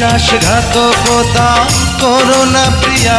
বিশ্বাসঘাতকতা করোনা প্রিয়া।